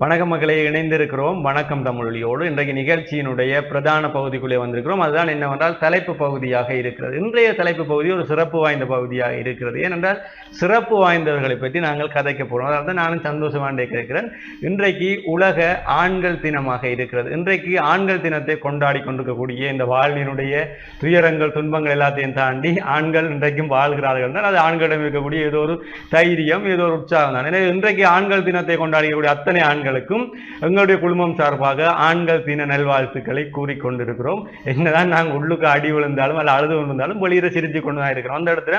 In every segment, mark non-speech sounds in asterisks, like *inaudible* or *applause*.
வணக்கம் மக்களை இணைந்திருக்கிறோம். வணக்கம் தமிழொலியோடு. இன்றைக்கு நிகழ்ச்சியினுடைய பிரதான பகுதிக்குள்ளே வந்திருக்கிறோம். அதுதான் என்னவென்றால் தலைப்பு பகுதியாக இருக்கிறது. இன்றைய தலைப்பு பகுதி ஒரு சிறப்பு வாய்ந்த பகுதியாக இருக்கிறது. ஏனென்றால் சிறப்பு வாய்ந்தவர்களை பற்றி நாங்கள் கதைக்க போகிறோம் அதாவது நானும் சந்தோஷமாண்டே கேட்கிறேன். இன்றைக்கு உலக ஆண்கள் தினமாக இருக்கிறது. இன்றைக்கு ஆண்கள் தினத்தை கொண்டாடி கொண்டிருக்கக்கூடிய இந்த வாழ்வினுடைய துயரங்கள் துன்பங்கள் எல்லாத்தையும் தாண்டி ஆண்கள் இன்றைக்கும் வாழ்கிறார்கள். தான் அது ஆண்களிடம் இருக்கக்கூடிய ஏதோ ஒரு தைரியம் ஏதோ ஒரு உற்சாகம் தான். எனவே இன்றைக்கு ஆண்கள் தினத்தை கொண்டாடிக்கக்கூடிய அத்தனை ஆண்களுக்கும் எங்களுடைய குடும்பம் சார்பாக ஆண்கள் தின நல்வாழ்த்துக்களை கூறிக்கொண்டிருக்கிறோம். என்னதான் நாங்கள் உள்ளுக்கு அடி விழுந்தாலும் அல்ல அழுது விழுந்தாலும் வெளியில சிரித்து கொண்டு தான் இருக்கிறோம். அந்த இடத்துல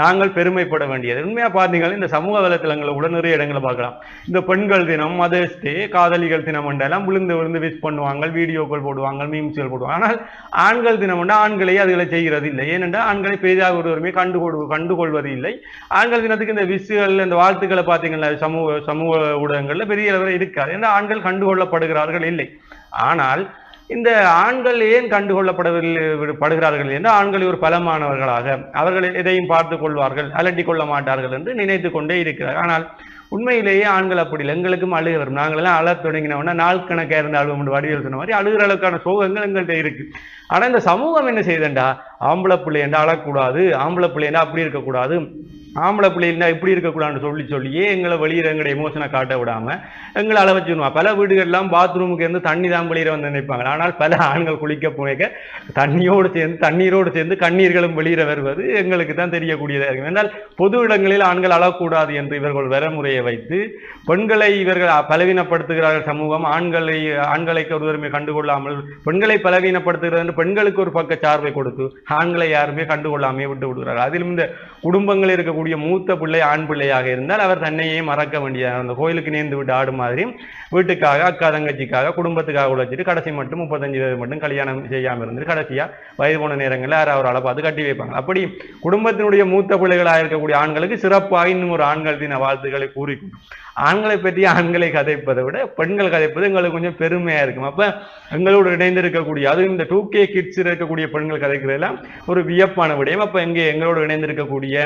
நாங்கள் பெருமைப்பட வேண்டியது. உண்மையாக பார்த்தீங்கன்னா இந்த சமூக வலைத்தளங்களை கூட நிறைய இடங்களை பார்க்கலாம். இந்த பெண்கள் தினம் மதர்ஸ் டே காதலிகள் தினம் என்றெல்லாம் விழுந்து விழுந்து விஷ் பண்ணுவாங்க வீடியோக்கள் போடுவாங்க மீம்ஸ்கள் போடுவாங்க. ஆனால் ஆண்கள் தினம் உண்டு. ஆண்களே அதுகளை செய்கிறது இல்லை. ஏனென்றால் ஆண்களை பெரிதாக ஒருவருமே கண்டுகொடு கண்டுகொள்வது இல்லை. ஆண்கள் தினத்துக்கு இந்த விஷயங்கள் இந்த வாழ்த்துக்களை பார்த்தீங்கன்னா சமூக சமூக ஊடகங்களில் பெரிய அளவில் இருக்காது ஏன்னா ஆண்கள் கண்டுகொள்ளப்படுகிறார்கள்? இல்லை. ஆனால் இந்த ஆண்கள் ஏன் கண்டுகொள்ளப்படவில்லை படுகிறார்கள் என்று ஆண்கள் ஒரு பலமானவர்களாக அவர்கள் எதையும் பார்த்து கொள்வார்கள் அலட்டி கொள்ள மாட்டார்கள் என்று நினைத்து கொண்டே இருக்கிறார். ஆனால் உண்மையிலேயே ஆண்கள் அப்படி இல்லை. எங்களுக்கும் அழுக வரும். நாங்களெல்லாம் அழத் தொடங்கினோம்னா நாள் கணக்காக இருந்த அழுவம் வடிவில் சொன்ன மாதிரி அழுகிற அளவுக்கான சோகங்கள் எங்கள்கிட்ட இருக்குது ஆனால் இந்த சமூகம் என்ன செய்யுதுண்டா? ஆம்பளை பிள்ளைண்டா அழக்கூடாது? ஆம்பளை பிள்ளைண்டா அப்படி இருக்கக்கூடாது? ஆம்பளை பிள்ளைன்னா இப்படி இருக்கக்கூடாதுன்னு சொல்லி சொல்லியே எங்களை வெளியில எங்களை எமோஷனை காட்ட விடாமல் எங்களை அள வச்சுருவான் பல வீடுகள்லாம் பாத்ரூமுக்கு இருந்து தண்ணி தான் வெளியில் வந்து நினைப்பாங்க ஆனால் பல ஆண்கள் குளிக்க போக தண்ணியோடு சேர்ந்து தண்ணீரோடு சேர்ந்து கண்ணீர்களும் வெளியில் வருவது எங்களுக்கு தான் தெரியக்கூடியதாக இருக்கும். என்றால் பொது இடங்களில் ஆண்கள் அழக்கூடாது என்று இவர்கள் வரமுறையை வைத்து பெண்களை இவர்கள் பலவீனப்படுத்துகிறார்கள் சமூகம் ஆண்களை ஆண்களை ஒருவருமே கண்டுகொள்ளாமல் பெண்களை பலவீனப்படுத்துகிறது என்று பெண்களுக்கு ஒரு பக்க சார்பை கொடுத்து ஆண்களை யாருமே கண்டுகொள்ளாமே விட்டு விடுகிறார்கள். அதிலும் இந்த குடும்பங்களில் இருக்கக்கூடிய மூத்த பிள்ளை ஆண் பிள்ளையாக இருந்தால் அவர் தன்னையே மறக்க வேண்டிய அந்த கோயிலுக்கு நேர்ந்து விட்டு ஆடு மாதிரி வீட்டுக்காக அக்கா தங்கச்சிக்காக குடும்பத்துக்காக உழைச்சிட்டு கடைசி மட்டும் முப்பத்தஞ்சு வயது மட்டும் கல்யாணம் செய்யாமல் இருந்து கடைசியா வயது போன நேரங்களில் யார் அவரால் பார்த்து கட்டி வைப்பாங்க. அப்படி குடும்பத்தினுடைய மூத்த பிள்ளைகளாக இருக்கக்கூடிய ஆண்களுக்கு சிறப்பாக இன்னும் ஒரு ஆண்கள் தின வாழ்த்துக்களை கூறிக்கொண்டு ஆண்களை பற்றி ஆண்களை கதைப்பதை விட பெண்கள் கதைப்பது எங்களுக்கு கொஞ்சம் பெருமையா இருக்கும். அப்ப எங்களோடு இணைந்திருக்கக்கூடிய அதுவும் இந்த டூ கே கிட்ஸ் இருக்கக்கூடிய பெண்கள் கதைக்கிறதெல்லாம் ஒரு வியப்பான விடயம். அப்ப இங்கே எங்களோடு இணைந்திருக்கக்கூடிய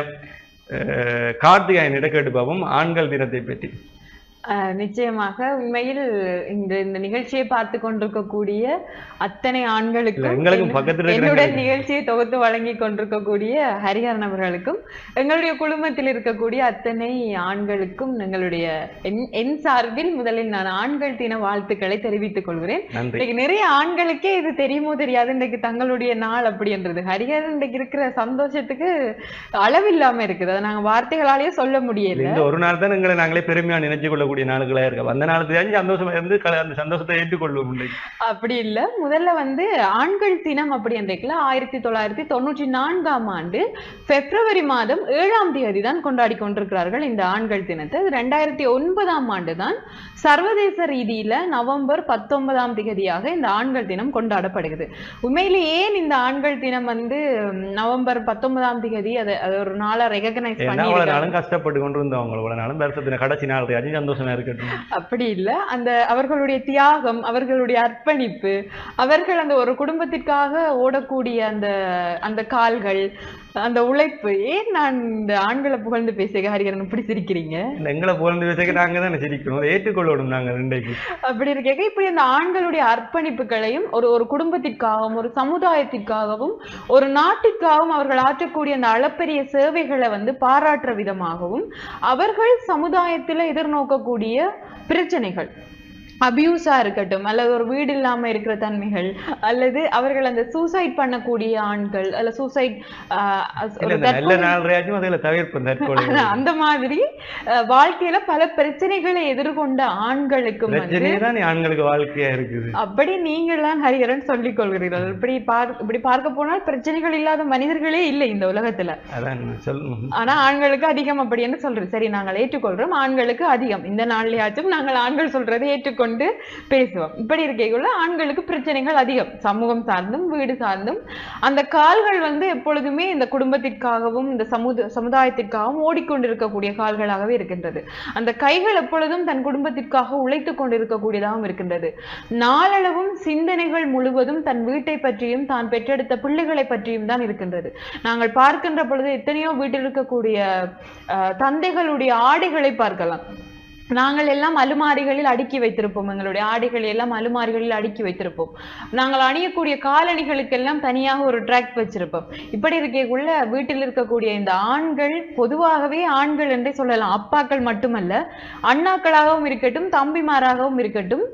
கார்த்திகாயனிட கேட்டு பார்ப்போம் ஆண்கள் தினத்தை பற்றி. நிச்சயமாக. உண்மையில் இந்த இந்த நிகழ்ச்சியை பார்த்து கொண்டிருக்கக்கூடிய அத்தனை ஆண்களுக்கும் என்னுடன் நிகழ்ச்சியை தொகுத்து வழங்கி கொண்டிருக்கக்கூடிய ஹரிஹரன் அவர்களுக்கும் எங்களுடைய குடும்பத்தில் இருக்கக்கூடிய அத்தனை ஆண்களுக்கும் எங்களுடைய என் சார்பில் முதலில் நான் ஆண்கள் தின வாழ்த்துக்களை தெரிவித்துக் கொள்கிறேன். இன்னைக்கு நிறைய ஆண்களுக்கே இது தெரியுமோ தெரியாது. இன்றைக்கு தங்களுடைய நாள் அப்படின்றது. ஹரிஹரன் இன்றைக்கு இருக்கிற சந்தோஷத்துக்கு அளவில்லாம இருக்குது. அதை நாங்க வார்த்தைகளாலேயே சொல்ல முடியல. இந்த ஒரு நாள் தான் எங்களை நாங்களே பெருமையா நினைச்சு கொள்ள கூடிய நாளுகளா இருக்கு. அந்த நாளுக்கு சந்தோஷமா இருந்து அந்த சந்தோஷத்தை ஏற்றுக்கொள்வோம் அப்படி இல்ல. முதல்ல வந்து ஆண்கள் தினம் அப்படி என்றைக்குல ஆயிரத்தி தொள்ளாயிரத்தி தொண்ணூற்றி நான்காம் ஆண்டு பிப்ரவரி மாதம் ஏழாம் தேதி தான் கொண்டாடி கொண்டிருக்கிறார்கள் இந்த ஆண்கள் தினத்தை. ரெண்டாயிரத்தி ஒன்பதாம் ஆண்டு தான். சர்வதேச ரீதியில நவம்பர் பத்தொன்பதாம் தேதியாக இந்த ஆண்கள் தினம் கொண்டாடப்படுகிறது. உண்மையில ஏன் இந்த ஆண்கள் தினம் வந்து நவம்பர் பத்தொன்பதாம் தேதி அதை அது ஒரு நாளா ரெகனைஸ் பண்ணி கஷ்டப்பட்டு கொண்டு இருந்தவங்க நாளும் கடைசி நாள் சந்தோஷம் சந்தோஷமா இருக்கட்டும். அப்படி இல்ல. அந்த அவர்களுடைய தியாகம் அவர்களுடைய அர்ப்பணிப்பு அவர்கள் அந்த ஒரு குடும்பத்திற்காக ஓடக்கூடிய அந்த அந்த கால்கள் அந்த உழைப்பு ஏன் நான் இந்த ஆண்களை புகழ்ந்து பேசுக ஹரிகரன் இப்படி சிரிக்கிறீங்க? எங்களை புகழ்ந்து பேசுக நாங்க தான் சிரிக்கணும் ஏற்றுக்கொள்ளணும் நாங்க ரெண்டைக்கு அப்படி இருக்க இப்படி அந்த ஆண்களுடைய அர்ப்பணிப்புகளையும் ஒரு ஒரு குடும்பத்திற்காகவும் ஒரு சமுதாயத்திற்காகவும் ஒரு நாட்டிற்காகவும் அவர்கள் ஆற்றக்கூடிய அந்த அளப்பெரிய சேவைகளை வந்து பாராட்டுற விதமாகவும் அவர்கள் சமுதாயத்தில் எதிர்நோக்கக்கூடிய பிரச்சனைகள் அபியூஸா இருக்கட்டும் அல்லது ஒரு வீடு இல்லாம இருக்கிற தன்மைகள் அல்லது அவர்கள் அந்த சூசைட் பண்ணக்கூடிய ஆண்கள் அல்ல சூசைட் *laughs* அந்த மாதிரி வாழ்க்கையில பல பிரச்சனைகளை எதிர்கொண்ட ஆண்களுக்கும் ஆண்களுக்கு வாழ்க்கையா இருக்குது. அப்படி நீங்கள்லாம் ஹரிஹரன் சொல்லிக் கொள்கிறீர்கள். இப்படி பார்க்க இப்படி பார்க்க போனால் பிரச்சனைகள் இல்லாத மனிதர்களே இல்லை இந்த உலகத்துல. ஆனா ஆண்களுக்கு அதிகம் அப்படி என்று சொல்றேன் சரி நாங்கள் ஏற்றுக்கொள்றோம் ஆண்களுக்கு அதிகம். இந்த நாள்லயாச்சும் நாங்கள் ஆண்கள் சொல்றதை ஏற்றுக்கொண்டு கொண்டு பேசுவோம். இப்படி இருக்கைக்குள்ள ஆண்களுக்கு பிரச்சனைகள் அதிகம். சமூகம் சார்ந்தும் வீடு சார்ந்தும். அந்த கால்கள் வந்து எப்பொழுதுமே இந்த குடும்பத்திற்காகவும் இந்த சமுத சமுதாயத்திற்காகவும் ஓடிக்கொண்டிருக்கக்கூடிய கால்களாகவே இருக்கின்றது. அந்த கைகள் எப்பொழுதும் தன் குடும்பத்திற்காக உழைத்துக் கொண்டிருக்கக்கூடியதாகவும் இருக்கின்றது. நாளளவும் சிந்தனைகள் முழுவதும் தன் வீட்டை பற்றியும் தான் பெற்றெடுத்த பிள்ளைகளை பற்றியும் தான் இருக்கின்றது. நாங்கள் பார்க்கின்ற பொழுது எத்தனையோ வீட்டில் இருக்கக்கூடிய தந்தைகளுடைய ஆடைகளை பார்க்கலாம். நாங்கள் எல்லாம் அலுமாரிகளில் அடுக்கி வைத்திருப்போம். எங்களுடைய ஆடைகளை எல்லாம் அலுமாரிகளில் அடுக்கி வைத்திருப்போம். நாங்கள் அணியக்கூடிய காலணிகளுக்கெல்லாம் தனியாக ஒரு ட்ராக் வச்சிருப்போம். இப்படி இருக்கக்குள்ள வீட்டில் இருக்கக்கூடிய இந்த ஆண்கள் பொதுவாகவே ஆண்கள் என்றே சொல்லலாம். அப்பாக்கள் மட்டுமல்ல அண்ணாக்களாகவும் இருக்கட்டும் தம்பிமாராகவும் இருக்கட்டும்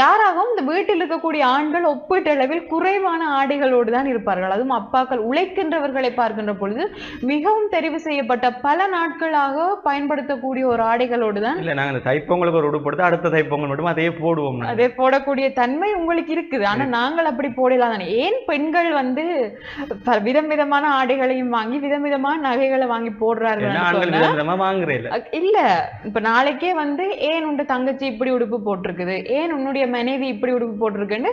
யாராகவும் இந்த வீட்டில் இருக்கக்கூடிய ஆண்கள் ஒப்பீட்டளவில் குறைவான ஆடைகளோடு தான் இருப்பார்கள். அதுவும் அப்பாக்கள் உழைக்கின்றவர்களை பார்க்கின்ற பொழுது மிகவும் தெரிவு செய்யப்பட்ட பல நாட்களாக பயன்படுத்தக்கூடிய ஒரு ஆடைகளோடு தான் இந்த தைப்பொங்கலுக்கு ஒரு உடுப்படுத்து அடுத்த தைப்பொங்கல் மட்டும் அதையே போடுவோம். அதே போடக்கூடிய தன்மை உங்களுக்கு இருக்குது. ஆனா நாங்கள் அப்படி போடலாம் தானே ஏன் பெண்கள் வந்து விதம் விதமான ஆடைகளையும் வாங்கி விதம் விதமான நகைகளை வாங்கி போடுறார்கள் ஏன்னா ஆண்கள் விதம் விதமா வாங்குறே இல்ல. இப்ப நாளைக்கே வந்து ஏன் உண்டு தங்கச்சி இப்படி உடுப்பு போட்டிருக்குது? ஏன் உன்னுடைய மனைவி இப்படி உடுப்பு போட்டிருக்குன்னு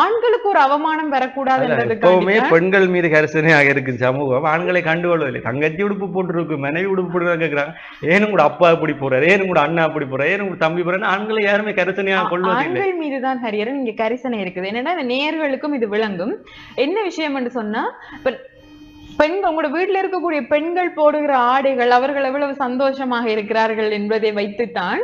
ஆண்களுக்கு ஒரு அவமானம் வரக்கூடாது எப்பவுமே பெண்கள் மீது கரிசனையாக இருக்கு சமூகம். ஆண்களை கண்டுகொள்வதில்லை தங்கச்சி உடுப்பு போட்டுருக்கு மனைவி உடுப்பு போட்டு கேக்குறாங்க. ஏனும் கூட அப்பா இப்படி போறாரு? ஏனும் கூட அண்ணா அப்படி போறாரு ஏனும் கூட தம்பி போறாரு ஆண்களை யாருமே கரிசனையாக கொள்வதில்லை ஆண்கள் மீதுதான் ஹரியரன் இங்க கரிசனை இருக்குது. என்னன்னா இந்த நேயர்களுக்கும் இது விளங்கும். என்ன விஷயம் என்று சொன்னா இப்ப பெண்கள் உங்களோட வீட்டுல இருக்கக்கூடிய பெண்கள் போடுகிற ஆடைகள் அவர்கள் எவ்வளவு சந்தோஷமாக இருக்கிறார்கள் என்பதை வைத்துத்தான்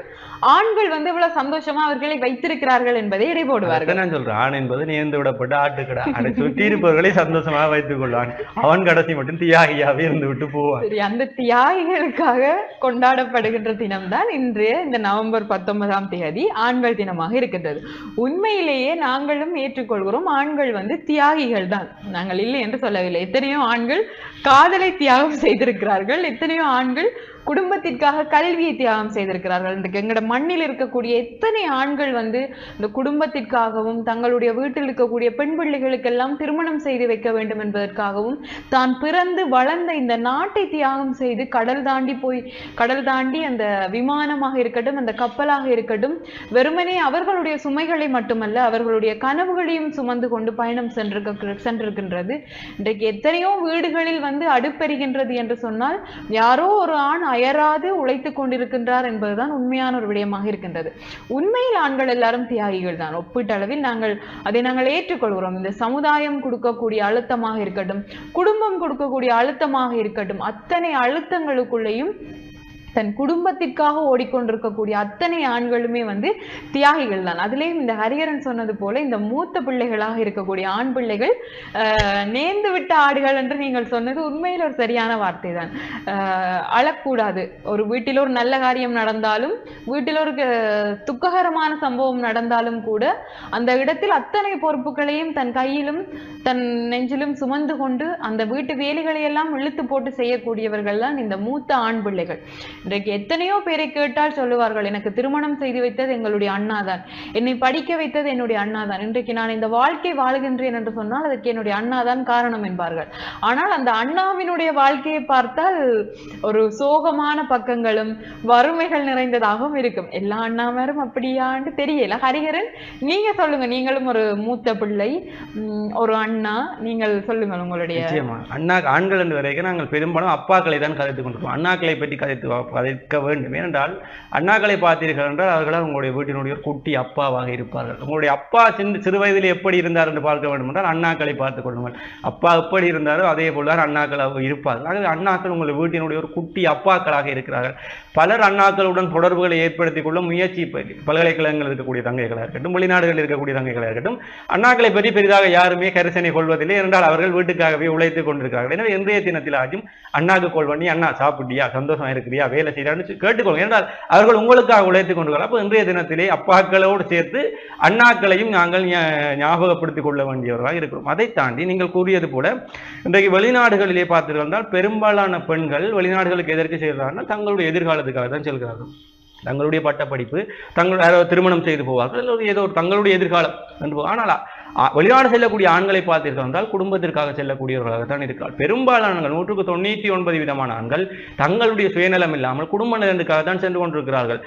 ஆண்கள் வந்து எவ்வளவு சந்தோஷமா அவர்களை வைத்திருக்கிறார்கள் என்பதை எடை போடுவார்கள் நான் சொல்றேன். ஆண் என்பது நேர்ந்து விடப்பட்ட ஆட்டுக்கடா அதை சுற்றி இருப்பவர்களை சந்தோஷமாக வைத்துக் கொள்வான். அவன் கடைசி மட்டும் தியாகியாவே இருந்து விட்டு போவான். சரி அந்த தியாகிகளுக்காக கொண்டாடப்படுகின்ற தினம்தான் இன்றைய இந்த நவம்பர் பத்தொன்பதாம் தேதி ஆண்கள் தினமாக இருக்கின்றது. உண்மையிலேயே நாங்களும் ஏற்றுக்கொள்கிறோம் ஆண்கள் வந்து தியாகிகள் தான். நாங்கள் இல்லை என்று சொல்லவில்லை. எத்தனையோ ஆண்கள் காதலை தியாகம் செய்திருக்கிறார்கள். எத்தனையோ ஆண்கள் குடும்பத்திற்காக கல்வியை தியாகம் செய்திருக்கிறார்கள். இன்றைக்கு எங்களோட மண்ணில் இருக்கக்கூடிய எத்தனை ஆண்கள் வந்து இந்த குடும்பத்திற்காகவும் தங்களுடைய வீட்டில் இருக்கக்கூடிய பெண் பிள்ளைகளுக்கெல்லாம் திருமணம் செய்து வைக்க வேண்டும் என்பதற்காகவும் தான் பிறந்து வளர்ந்த இந்த நாட்டை தியாகம் செய்து கடல் தாண்டி போய் கடல் தாண்டி அந்த விமானமாக இருக்கட்டும் அந்த கப்பலாக இருக்கட்டும் வெறுமனே அவர்களுடைய சுமைகளை மட்டுமல்ல அவர்களுடைய கனவுகளையும் சுமந்து கொண்டு பயணம் சென்றிருக்க சென்றிருக்கின்றது. இன்றைக்கு எத்தனையோ வீடுகளில் வந்து அடுப்பெறுகின்றது என்று சொன்னால் யாரோ ஒரு ஆண் அயராது உழைத்துக் கொண்டிருக்கின்றார் என்பதுதான் உண்மையான ஒரு விடயமாக இருக்கின்றது. உண்மையில் ஆண்கள் எல்லாரும் தியாகிகள் தான். ஒப்பீட்டளவில் நாங்கள் அதை நாங்கள் ஏற்றுக்கொள்கிறோம். இந்த சமுதாயம் கொடுக்கக்கூடிய அழுத்தமாக இருக்கட்டும் குடும்பம் கொடுக்கக்கூடிய அழுத்தமாக இருக்கட்டும் அத்தனை அழுத்தங்களுக்குள்ளேயும் தன் குடும்பத்திற்காக ஓடிக்கொண்டிருக்கக்கூடிய அத்தனை ஆண்களுமே வந்து தியாகிகள் தான். அதுலேயும் இந்த ஹரிஹரன் சொன்னது போல இந்த மூத்த பிள்ளைகளாக இருக்கக்கூடிய ஆண் பிள்ளைகள் ஆஹ், நேர்ந்து விட்ட ஆடுகள் என்று நீங்கள் சொன்னது உண்மையில் ஒரு சரியான வார்த்தை தான். அழக்கூடாது. ஒரு வீட்டில் ஒரு நல்ல காரியம் நடந்தாலும் வீட்டில் ஒரு துக்ககரமான சம்பவம் நடந்தாலும் கூட அந்த இடத்தில் அத்தனை பொறுப்புகளையும் தன் கையிலும் தன் நெஞ்சிலும் சுமந்து கொண்டு அந்த வீட்டு வேலைகளை எல்லாம் இழுத்து போட்டு செய்யக்கூடியவர்கள் தான் இந்த மூத்த ஆண் பிள்ளைகள். இன்றைக்கு எத்தனையோ பேரை கேட்டால் சொல்லுவார்கள் எனக்கு திருமணம் செய்து வைத்தது எங்களுடைய அண்ணாதான். என்னை படிக்க வைத்தது என்னுடைய அண்ணாதான். இன்றைக்கு நான் இந்த வாழ்க்கை வாழ்கின்றேன் என்று சொன்னால் அதற்கு என்னுடைய அண்ணாதான் காரணம் என்பார்கள். ஆனால் அந்த அண்ணாவினுடைய வாழ்க்கையை பார்த்தால் ஒரு சோகமான பக்கங்களும் வறுமைகள் நிறைந்ததாகவும் இருக்கும். எல்லா அண்ணாமாரும் அப்படியான்னு தெரியல. ஹரிஹரன் நீங்க சொல்லுங்க. நீங்களும் ஒரு மூத்த பிள்ளை ஒரு அண்ணா. நீங்கள் சொல்லுங்கள் உங்களுடைய அண்ணா ஆண்கள் என்று வரைக்கும் நாங்கள் பெரும்பாலும் அப்பாக்களை தான் கதைத்துக் கொண்டிருக்கோம். அண்ணாக்களை பற்றி கதைத்து வளர்க்க வேண்டும். ஏனென்றால் அண்ணாக்களை பார்த்தீர்கள் என்றால் அவர்கள் உங்களுடைய வீட்டினுடைய குட்டி அப்பாவாக இருப்பார்கள். உங்களுடைய அப்பா சின்ன சிறு வயதில் எப்படி இருந்தார் என்று பார்க்க வேண்டும் என்றால் அண்ணாக்களை பார்த்துக் கொள்ளுங்கள். அப்பா எப்படி இருந்தாரோ அதே போல தான் அண்ணாக்கள் இருப்பார்கள். ஆகவே அண்ணாக்கள் உங்களுடைய வீட்டினுடைய ஒரு குட்டி அப்பாக்களாக இருக்கிறார்கள். பலர் அண்ணாக்களுடன் தொடர்புகளை ஏற்படுத்திக் கொள்ள முயற்சி பல்கலைக்கழகங்கள் இருக்கக்கூடிய தங்கைகளாக இருக்கட்டும் வெளிநாடுகளில் இருக்கக்கூடிய தங்கைகளாக இருக்கட்டும் அண்ணாக்களை பற்றி பெரிதாக யாருமே கரிசனை கொள்வதில்லை. என்றால் அவர்கள் வீட்டுக்காகவே உழைத்துக் கொண்டிருக்கிறார்கள். எனவே இன்றைய தினத்தில் ஆச்சும் அண்ணாக்கு கோல் பண்ணி அண்ணா சாப்பிட்டியா? சந்தோஷமா இருக்கிறியா? வேலை செய்யறான்னு கேட்டுக்கொள்ளுங்க. என்றால் அவர்கள் உங்களுக்காக உழைத்துக் கொண்டு அப்போ இன்றைய தினத்திலே அப்பாக்களோடு சேர்த்து அண்ணாக்களையும் நாங்கள் ஞாபகப்படுத்திக் கொள்ள வேண்டியவர்களாக இருக்கிறோம். அதை தாண்டி நீங்கள் கூறியது போல இன்றைக்கு வெளிநாடுகளிலே பார்த்துருந்தால் பெரும்பாலான பெண்கள் வெளிநாடுகளுக்கு எதற்கு செல்கிறார்கள்? தங்களுடைய எதிர்காலத்துக்காக தான் செல்கிறார்கள். தங்களுடைய பட்டப்படிப்பு தங்கள் யாராவது திருமணம் செய்து போவார்கள் அல்லது ஏதோ ஒரு தங்களுடைய எதிர்காலம் என்று ஆனால் வெளிநாடு செல்லக்கூடிய ஆண்களை பார்த்தீர்கள் என்றால் குடும்பத்திற்காக செல்லக்கூடியவர்களாகத்தான் இருக்கிறார் பெரும்பாலான நூற்றுக்கு தொண்ணூற்றி ஒன்பது விதமான ஆண்கள் தங்களுடைய சுயநலம் இல்லாமல் குடும்ப நலனுக்காக தான் சென்று கொண்டிருக்கிறார்கள்.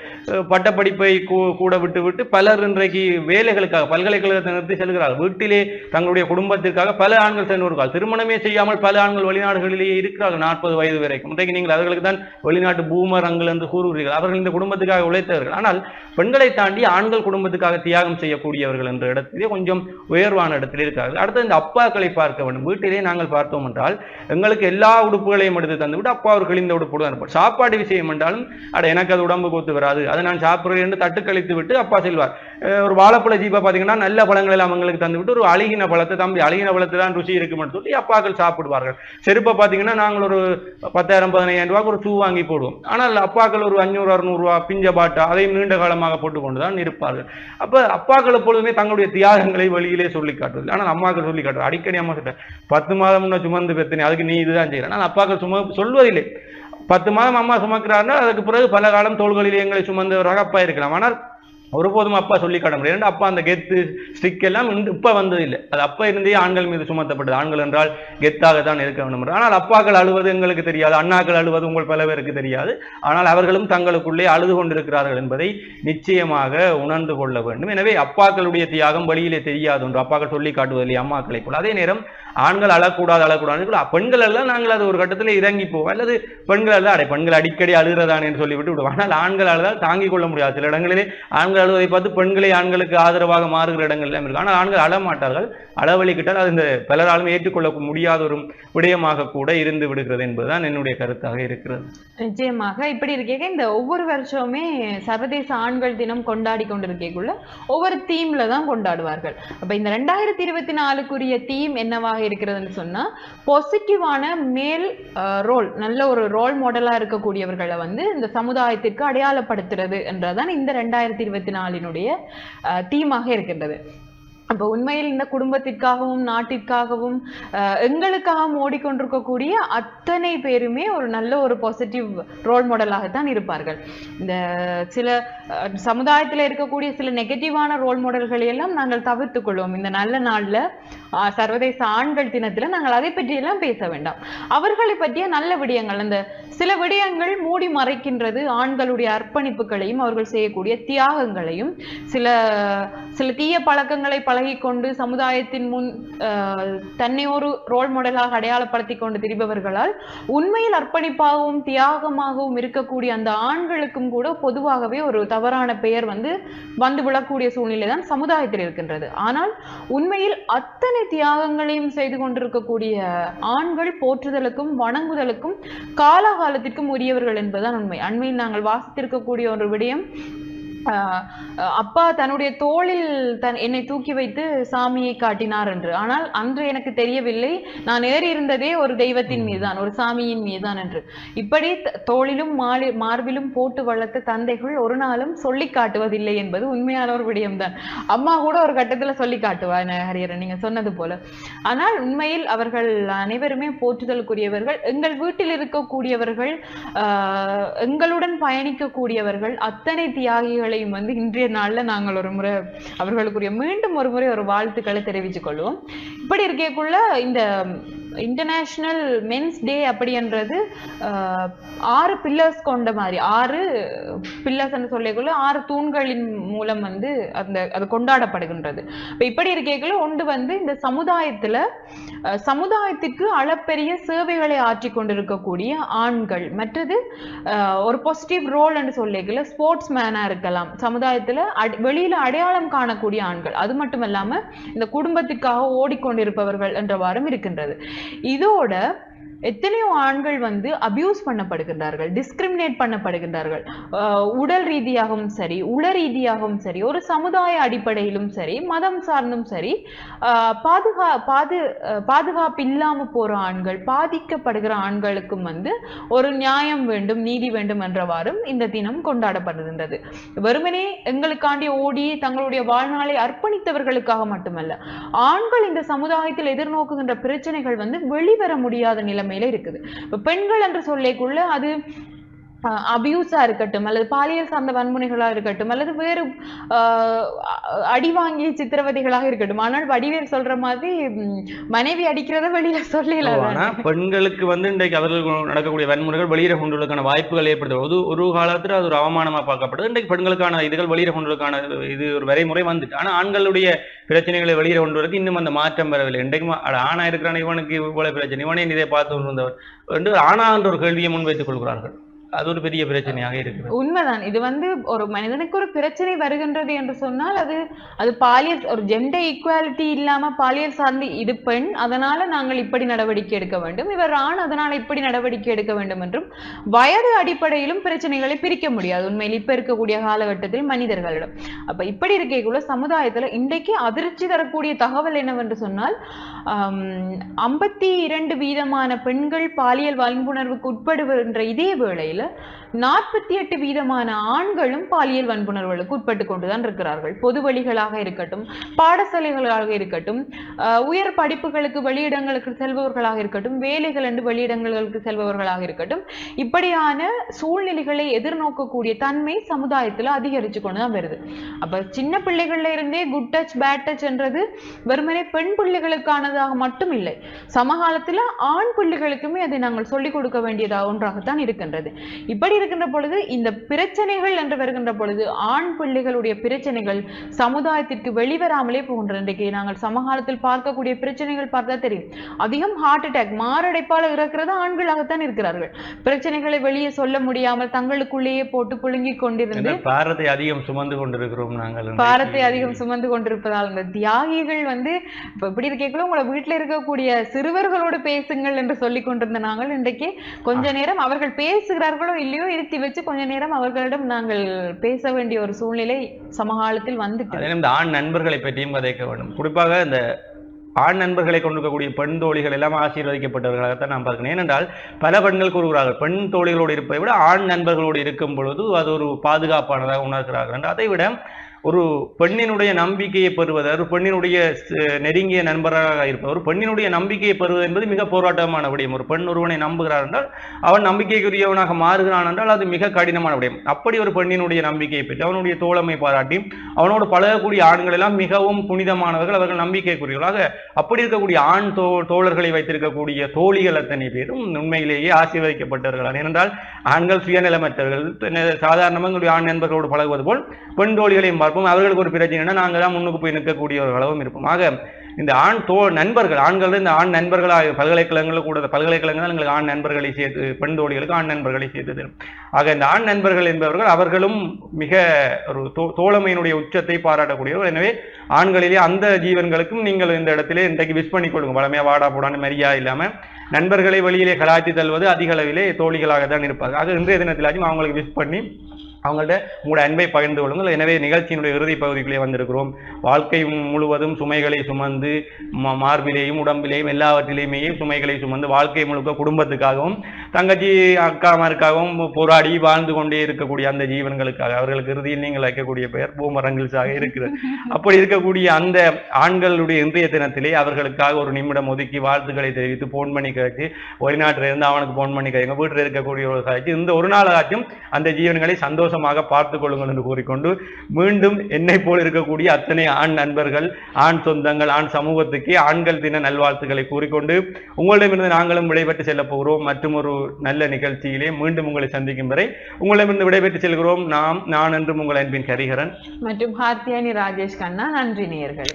பட்டப்படிப்பை கூ- கூட விட்டு விட்டு பலர் இன்றைக்கு வேலைகளுக்காக பல்கலைக்கழகத்தை நிறுத்தி செல்கிறார்கள். வீட்டிலே தங்களுடைய குடும்பத்திற்காக பல ஆண்கள் சென்று வருகிறார்கள். திருமணமே செய்யாமல் பல ஆண்கள் வெளிநாடுகளிலேயே இருக்கிறார்கள் நாற்பது வயது வரைக்கும். இன்றைக்கு நீங்கள் அவர்களுக்கு தான் வெளிநாட்டு பூமரங்கள் என்று கூறுகிறீர்கள். அவர்கள் இந்த குடும்பத்துக்காக உழைத்தவர்கள். ஆனால் பெண்களை தாண்டி ஆண்கள் குடும்பத்துக்காக தியாகம் செய்யக்கூடியவர்கள் என்ற இடத்திலே கொஞ்சம் உயர்வான இடத்தில் இருக்கார்கள் அடுத்து இந்த அப்பாக்களை பார்க்க வேண்டும். வீட்டிலே நாங்கள் பார்த்தோம் என்றால் எங்களுக்கு எல்லா உடுப்புகளையும் எடுத்து தந்துவிட்டு அப்பா ஒரு கிழிந்த உடுப்பு தான் இருப்பார். சாப்பாடு விஷயம் என்றாலும் அட எனக்கு அது உடம்பு கொத்து வராது. அதை நான் சாப்பிட்றேன் என்று தட்டு கழித்து விட்டு அப்பா செல்வார். ஒரு வாழைப்பழ ஜீப்பா பார்த்தீங்கன்னா நல்ல பழங்கள் எல்லாம் அவங்களுக்கு தந்துவிட்டு ஒரு அழுகின பழத்தை தம்பி அழுகின பழத்தை தான் ருசி இருக்குமென்னு சொல்லி அப்பாக்கள் சாப்பிடுவார்கள். செருப்பை பார்த்தீங்கன்னா நாங்கள் ஒரு பத்தாயிரம் பதினையாயிரம் ரூபாய்க்கு ஒரு ஷூ வாங்கி போடுவோம். ஆனால் அப்பாக்கள் ஒரு அஞ்சூறு அறுநூறுவா பிஞ்ச பாட்டா அதையும் நீண்ட காலமாக போட்டுக்கொண்டு தான் இருப்பார்கள். அப்போ அப்பாக்கள் எப்பொழுதுமே தங்களுடைய தியாகங்களை வெளியிலே சொல்லி காட்டுவது. ஆனால் அம்மாக்கள் சொல்லி காட்டுவது அடிக்கடி அம்மா சொல்ற பத்து மாதம் முன்னே சுமந்து பெத்தினே அதுக்கு நீ இதுதான் செய்கிறேன் ஆனால் அப்பாக்கள் சும சொல்வதில்லை. பத்து மாதம் அம்மா சுமக்கிறாருன்னா அதுக்கு பிறகு பல காலம் தோள்களில் எங்களை சுமந்தவராக அப்பா இருக்கலாம். ஆனால் ஒருபோதும் அப்பா சொல்லி காட்ட முடியாது. அப்பா அந்த கெத்து ஸ்டிக் எல்லாம் இப்போ இப்ப வந்தது இல்லை அது அப்பா இருந்தே ஆண்கள் மீது சுமத்தப்பட்டது ஆண்கள் என்றால் கெத்தாக தான் இருக்க வேண்டும் ஆனால் அப்பாக்கள் அழுவது எங்களுக்கு தெரியாது. அண்ணாக்கள் அழுவது உங்கள் பல பேருக்கு தெரியாது. ஆனால் அவர்களும் தங்களுக்குள்ளே அழுது கொண்டிருக்கிறார்கள் என்பதை நிச்சயமாக உணர்ந்து கொள்ள வேண்டும். எனவே அப்பாக்களுடைய தியாகம் வழியிலே தெரியாது என்று அப்பாக்கள் சொல்லி காட்டுவதில்லை அம்மாக்களை போல. அதே நேரம் ஆண்கள் அழக்கூடாது அழக்கூடாது பெண்கள் எல்லாம் நாங்கள் அது ஒரு கட்டத்தில் இறங்கி போவோம். அல்லது பெண்கள் எல்லாம் அடை பெண்கள் அடிக்கடி அழுகிறதானேன்னு சொல்லிவிட்டு விடுவோம். ஆனால் ஆண்கள் அழுதால் தாங்கிக் கொள்ள முடியாது. சில இடங்களிலே ஆண்கள் ஆண்கள் அழுவதை பார்த்து பெண்களை ஆண்களுக்கு ஆதரவாக மாறுகிற இடங்கள் எல்லாம் இருக்கு. ஆனால் ஆண்கள் அழமாட்டார்கள். அளவழிக்கிட்டால் அது இந்த பலராலும் ஏற்றுக்கொள்ள முடியாத ஒரு விடயமாக கூட இருந்து விடுகிறது என்பதுதான் என்னுடைய கருத்தாக இருக்கிறது. நிச்சயமாக. இப்படி இருக்கேங்க இந்த ஒவ்வொரு வருஷமே சர்வதேச ஆண்கள் தினம் கொண்டாடி கொண்டிருக்கேக்குள்ள ஒவ்வொரு தீம்ல தான் கொண்டாடுவார்கள். அப்ப இந்த ரெண்டாயிரத்தி இருபத்தி நாலுக்குரிய தீம் என்னவாக இருக்கிறதுன்னு சொன்னா பாசிட்டிவான மேல் ரோல் நல்ல ஒரு ரோல் மாடலா இருக்கக்கூடியவர்களை வந்து இந்த சமுதாயத்திற்கு அடையாளப்படுத்துறது என்றதான் இந்த ரெண்டாயிரத்தி இருபத்தி நாலினுடைய தீமாக இருக்கின்றது. அப்போ உண்மையில் இந்த குடும்பத்திற்காகவும் நாட்டிற்காகவும் எங்களுக்காகவும் ஓடிக்கொண்டிருக்கக்கூடிய அத்தனை பேருமே ஒரு நல்ல ஒரு பாசிட்டிவ் ரோல் மாடலாகத்தான் இருப்பார்கள். இந்த சில சமுதாயத்தில் சமுதாயத்துல இருக்கக்கூடிய சில நெகட்டிவான ரோல் மாடல்களை எல்லாம் நாங்கள் தவிர்த்து கொள்வோம். இந்த நல்ல நாள்ல சர்வதேச ஆண்கள் தினத்துல நாங்கள் அதை பற்றியெல்லாம் பேச வேண்டாம். அவர்களை பற்றிய நல்ல விடயங்கள் அந்த சில விடயங்கள் மூடி மறைக்கின்றது ஆண்களுடைய அர்ப்பணிப்புகளையும் அவர்கள் செய்யக்கூடிய தியாகங்களையும் சில சில தீய பழக்கங்களை பழகிக்கொண்டு சமுதாயத்தின் முன் தன்னை ஒரு ரோல் மாடலாக அடையாளப்படுத்தி கொண்டு திரிபவர்களால் உண்மையில் அர்ப்பணிப்பாகவும் தியாகமாகவும் இருக்கக்கூடிய அந்த ஆண்களுக்கும் கூட பொதுவாகவே ஒரு தவறான பெயர் வந்து வந்து விழக்கூடிய சூழ்நிலை தான் சமுதாயத்தில் இருக்கின்றது. ஆனால் உண்மையில் அத்தனை தியாகங்களையும் செய்து கொண்டிருக்கக்கூடிய ஆண்கள் போற்றுதலுக்கும் வணங்குதலுக்கும் காலகாலத்திற்கும் உரியவர்கள் என்பதுதான் உண்மை. அண்மையில் நாங்கள் வாசித்திருக்கக்கூடிய ஒரு விடயம் அப்பா தன்னுடைய தோளில் தன் என்னை தூக்கி வைத்து சாமியை காட்டினார் என்று. ஆனால் அன்று எனக்கு தெரியவில்லை. நான் ஏறி இருந்ததே ஒரு தெய்வத்தின் மீதுதான் ஒரு சாமியின் மீதுதான் என்று. இப்படி தோளிலும் மாலி மார்பிலும் போட்டு வளர்த்த தந்தைகள் ஒரு நாளும் சொல்லி காட்டுவதில்லை என்பது உண்மையான ஒரு விடயம்தான். அம்மா கூட ஒரு கட்டத்துல சொல்லி காட்டுவா ஹரியரன் நீங்க சொன்னது போல. ஆனால் உண்மையில் அவர்கள் அனைவருமே போற்றுதலுக்குரியவர்கள். எங்கள் வீட்டில் இருக்கக்கூடியவர்கள் எங்களுடன் பயணிக்கக்கூடியவர்கள் அத்தனை தியாகிகளையும் வந்து இன்றைய நாளில் நாங்கள் ஒரு முறை அவர்களுக்குரிய மீண்டும் ஒரு முறை ஒரு வாழ்த்துக்களை தெரிவித்துக் கொள்வோம். இப்படி இருக்கக்குள்ள இந்த இன்டர்நேஷ்னல் மென்ஸ் டே அப்படின்றது ஆறு பில்லர்ஸ் கொண்ட மாதிரி ஆறு பில்லர்ஸ் சொல்லிக்குள்ள ஆறு தூண்களின் மூலம் வந்து அந்த அது கொண்டாடப்படுகின்றது. இப்போ இப்படி இருக்கக்குள்ள ஒன்று வந்து இந்த சமுதாயத்தில் சமுதாயத்திற்கு அளப்பெரிய சேவைகளை ஆற்றி கொண்டிருக்கக்கூடிய ஆண்கள். மற்றது ஒரு பாசிட்டிவ் ரோல் என்று சொல்லிக்கல ஸ்போர்ட்ஸ் மேனாக இருக்கலாம். சமுதாயத்தில் வெளியில் அடையாளம் காணக்கூடிய ஆண்கள். அது மட்டும் இல்லாமல் இந்த குடும்பத்திற்காக ஓடிக்கொண்டிருப்பவர்கள் என்றவாறும் இருக்கின்றது. இதோட எத்தனையோ ஆண்கள் வந்து அபியூஸ் பண்ணப்படுகின்றார்கள் டிஸ்கிரிமினேட் பண்ணப்படுகின்றார்கள். உடல் ரீதியாகவும் சரி உள ரீதியாகவும் சரி ஒரு சமுதாய அடிப்படையிலும் சரி மதம் சார்ந்தும் சரி பாதுகா பாது பாதுகாப்பு இல்லாமல் போற ஆண்கள் பாதிக்கப்படுகிற ஆண்களுக்கும் வந்து ஒரு நியாயம் வேண்டும் நீதி வேண்டும் என்றவாறும் இந்த தினம் கொண்டாடப்படுகின்றது. வெறுமனே எங்களுக்காண்டி ஓடி தங்களுடைய வாழ்நாளை அர்ப்பணித்தவர்களுக்காக மட்டுமல்ல ஆண்கள் இந்த சமுதாயத்தில் எதிர்நோக்குகின்ற பிரச்சனைகள் வந்து வெளிவர முடியாத நிலைமையில இருக்குது. இப்போ பெண்கள் என்று சொல்லிக்குள்ள அது அபியூஸா இருக்கட்டும் அல்லது பாலியல் சார்ந்த வன்முறைகளா இருக்கட்டும் அல்லது வேறு அடி வாங்கிய சித்திரவதைகளாக இருக்கட்டும். ஆனால் வடிவேல் சொல்ற மாதிரி மனைவி அடிக்கிறத வெளியில சொல்லல பெண்களுக்கு வந்து இன்றைக்கு அவர்கள் நடக்கக்கூடிய வன்முறைகள் வெளியிட கொண்டுள்ளதுக்கான வாய்ப்புகள் ஏற்படுது. ஒரு ஒரு காலத்துல அது ஒரு அவமானமா பார்க்கப்படுது. இன்றைக்கு பெண்களுக்கான இதுகள் வெளியிட கொண்டுள்ளதுக்கான இது ஒரு வரைமுறை வந்துட்டு. ஆனா ஆண்களுடைய பிரச்சனைகளை வெளியிட கொண்டு வரதுக்கு இன்னும் அந்த மாற்றம் வரவில்லை. இன்றைக்கு ஆணா இருக்கிறான் இவனுக்கு இவ்வளவு பிரச்சனை. இவனே இதை பார்த்து கொண்டு வந்தவர். என்று ஆணா என்ற ஒரு கேள்வியை முன்வைத்துக் கொள்கிறார்கள். அது ஒரு பெரிய பிரச்சனையாக இருக்கு உண்மைதான். இது வந்து ஒரு மனிதனுக்கு ஒரு பிரச்சனை வருகின்றது என்று சொன்னால் அது அது பாலியல் ஒரு ஜெண்டர் ஈக்குவாலிட்டி இல்லாம பாலியல் சார்ந்து இது பெண் அதனால நாங்கள் இப்படி நடவடிக்கை எடுக்க வேண்டும். இவர் ஆண் அதனால இப்படி நடவடிக்கை எடுக்க வேண்டும் என்றும் வயது அடிப்படையிலும் பிரச்சனைகளை பிரிக்க முடியாது. உண்மையில் இப்ப இருக்கக்கூடிய காலகட்டத்தில் மனிதர்களிடம். அப்ப இப்படி இருக்கக்குள்ள சமுதாயத்துல இன்றைக்கு அதிர்ச்சி தரக்கூடிய தகவல் என்னவென்று சொன்னால் ஐம்பத்தி இரண்டு வீதமான பெண்கள் பாலியல் வன்புணர்வுக்கு உட்படுகின்ற இதே வேளையில் நாற்பத்தி எட்டு வீதமான ஆண்களும் பாலியல் வன்புணர்வுகளுக்கு உட்பட்டு கொண்டுதான் இருக்கிறார்கள். பொது வழிகளாக இருக்கட்டும் பாடசாலைகளாக இருக்கட்டும் உயர் படிப்புகளுக்கு வெளியிடங்களுக்கு செல்பவர்களாக இருக்கட்டும் வேலைகள் என்று வெளியிடங்களுக்கு செல்பவர்களாக இருக்கட்டும் இப்படியான சூழ்நிலைகளை எதிர்நோக்கக்கூடிய தன்மை சமுதாயத்துல அதிகரிச்சு கொண்டுதான் வருது. அப்ப சின்ன பிள்ளைகள்ல இருந்தே குட் டச் பேட் டச் என்றது வெறுமனே பெண் பிள்ளைகளுக்கானதாக மட்டும் இல்லை சமகாலத்துல ஆண் பிள்ளைகளுக்குமே அதை நாங்கள் சொல்லிக் கொடுக்க வேண்டியதாக ஒன்றாகத்தான் இருக்கின்றது. இப்படி இருக்கின்ற பொழுது இந்த பிரச்சனைகள் என்று வருகின்ற பொழுது ஆண் பிள்ளைகளுடைய பிரச்சனைகள் சமுதாயத்திற்கு வெளிவராமலே போகின்றன இன்றைக்கு நாங்கள் சமகாலத்தில் பார்க்கக்கூடிய பிரச்சனைகள் பார்த்தா தெரியும். அதிகம் ஹார்ட் அட்டாக் மாரடைப்பால இறக்கிறது ஆண்களாகத்தான் இருக்கிறார்கள். பிரச்சனைகளை வெளியே சொல்ல முடியாமல் தங்களுக்குள்ளேயே போட்டு புழுங்கிக் கொண்டிருந்து பாரத்தை அதிகம் சுமந்து கொண்டிருக்கிறோம் நாங்கள். பாரத்தை அதிகம் சுமந்து கொண்டிருப்பதால் இந்த தியாகிகள் வந்து இப்ப இப்படி இருக்கக்குள்ள உங்களை வீட்டுல இருக்கக்கூடிய சிறுவர்களோடு பேசுங்கள் என்று சொல்லி கொண்டிருந்த நாங்கள் இன்றைக்கு கொஞ்ச நேரம் அவர்கள் பேசுகிறார்களோ இல்லையோ இருத்தி வச்சு கொஞ்ச நேரம் அவர்களிடம் நாங்கள் பேச வேண்டிய ஒரு சூழ்நிலை சமகாலத்தில் வந்துட்டு இந்த ஆண் நண்பர்களை பற்றியும் கதைக்க வேண்டும். குறிப்பாக இந்த ஆண் நண்பர்களை கொண்டிருக்கக்கூடிய பெண் தோழிகள் எல்லாம் ஆசீர்வதிக்கப்பட்டவர்களாகத்தான் நாம் பார்க்கணும் ஏனென்றால் பல பெண்கள் கூறுகிறார்கள் பெண் தோழிகளோடு இருப்பதை விட ஆண் நண்பர்களோடு இருக்கும் பொழுது அது ஒரு பாதுகாப்பானதாக உணர்கிறார்கள் என்று. அதை விட ஒரு பெண்ணினுடைய நம்பிக்கையை பெறுவது ஒரு பெண்ணினுடைய நெருங்கிய நண்பராக இருப்பது ஒரு பெண்ணினுடைய நம்பிக்கையை பெறுவது என்பது மிக போராட்டமான விடயம். ஒரு பெண் ஒருவனை நம்புகிறார் என்றால் அவன் நம்பிக்கைக்குரியவனாக மாறுகிறான் என்றால் அது மிக கடினமான விடயம். அப்படி ஒரு பெண்ணினுடைய நம்பிக்கையை பெற்று அவனுடைய தோழமை பாராட்டி அவனோடு பழகக்கூடிய ஆண்கள் எல்லாம் மிகவும் புனிதமானவர்கள் அவர்கள் நம்பிக்கைக்குரியவர்களாக அப்படி இருக்கக்கூடிய ஆண் தோ தோழர்களை வைத்திருக்கக்கூடிய தோழிகள் அத்தனை பேரும் உண்மையிலேயே ஆசீர்வதிக்கப்பட்டவர்கள் ஏனென்றால் ஆண்கள் சுயநலமற்றவர்கள் சாதாரணமாக ஆண் நண்பர்களோடு பழகுவது போல் பெண் தோழிகளையும் பார்ப்போம். அவர்களுக்கு ஒரு பிரச்சனைனா நாங்கள் தான் முன்னுக்கு போய் நிற்கக்கூடியவர்களாகவும் இருப்போம் ஆக இந்த ஆண் தோ நண்பர்கள் ஆண்கள் இந்த ஆண் நண்பர்களாக பல்கலைக்கழகங்களில் கூட பல்கலைக்கழகங்கள் எங்களுக்கு ஆண் நண்பர்களை சேர்த்து பெண் தோழிகளுக்கு ஆண் நண்பர்களை சேர்த்து தரும். ஆக இந்த ஆண் நண்பர்கள் என்பவர்கள் அவர்களும் மிக ஒரு தோ- தோழமையினுடைய உச்சத்தை பாராட்டக்கூடியவர்கள். எனவே ஆண்களிலே அந்த ஜீவன்களுக்கும் நீங்கள் இந்த இடத்திலே இன்றைக்கு விஷ் பண்ணி கொடுங்க வளமையாக வாடா போடான்னு மரியா இல்லாமல் நண்பர்களை வெளியிலே கலாய்ச்சி தள்ளுவது அதிக அளவிலே தோழிகளாக தான் இருப்பார்கள். ஆக இன்றைய தினத்திலாச்சும் அவங்களுக்கு விஷ் பண்ணி அவங்கள்ட்ட உங்களுடைய அன்பை பகிர்ந்து கொள்ளுங்கள். எனவே நிகழ்ச்சியினுடைய இறுதி பகுதிக்குள்ளே வந்திருக்கிறோம். வாழ்க்கை முழுவதும் சுமைகளை சுமந்து மார்பிலேயும் உடம்பிலேயும் எல்லாவற்றிலேயுமே சுமைகளை சுமந்து வாழ்க்கை முழுக்க குடும்பத்துக்காகவும் தங்கச்சி அக்காமாருக்காகவும் போராடி வாழ்ந்து கொண்டே இருக்கக்கூடிய அந்த ஜீவன்களுக்காக அவர்களுக்கு இறுதியில் நீங்கள் வைக்கக்கூடிய பெயர் பூமரங்கிள்ஸாக இருக்கிறது அப்படி இருக்கக்கூடிய அந்த ஆண்களுடைய இன்றைய தினத்திலே அவர்களுக்காக ஒரு நிமிடம் ஒதுக்கி வாழ்த்துக்களை தெரிவித்து போன் பண்ணி கழிச்சு வெளிநாட்டில இருந்து அவனுக்கு போன் பண்ணி கழிங்க வீட்டில் இருக்கக்கூடிய ஒரு கழிச்சு இந்த ஒரு நாளாச்சும் அந்த ஜீவன்களை சந்தோஷமாக பார்த்து கொள்ளுங்கள் என்று கூறிக்கொண்டு மீண்டும் என்னை போல் இருக்கக்கூடிய அத்தனை ஆண் நண்பர்கள் ஆண் சொந்தங்கள் ஆண் சமூகத்துக்கு ஆண்கள் தின நல்வாழ்த்துக்களை கூறிக்கொண்டு உங்களிடமிருந்து நாங்களும் விடைபெற்று செல்ல போகிறோம். மற்றும் ஒரு நல்ல நிகழ்ச்சியிலே மீண்டும் உங்களை சந்திக்கும் வரை உங்களிடமிருந்து விடைபெற்று செல்கிறோம். நாம் நான் என்றும் உங்கள் அன்பின் ஹரிஹரன். மற்றும் ஹார்த்தியானி ராஜேஷ் கண்ணா நன்றி நேயர்கள்.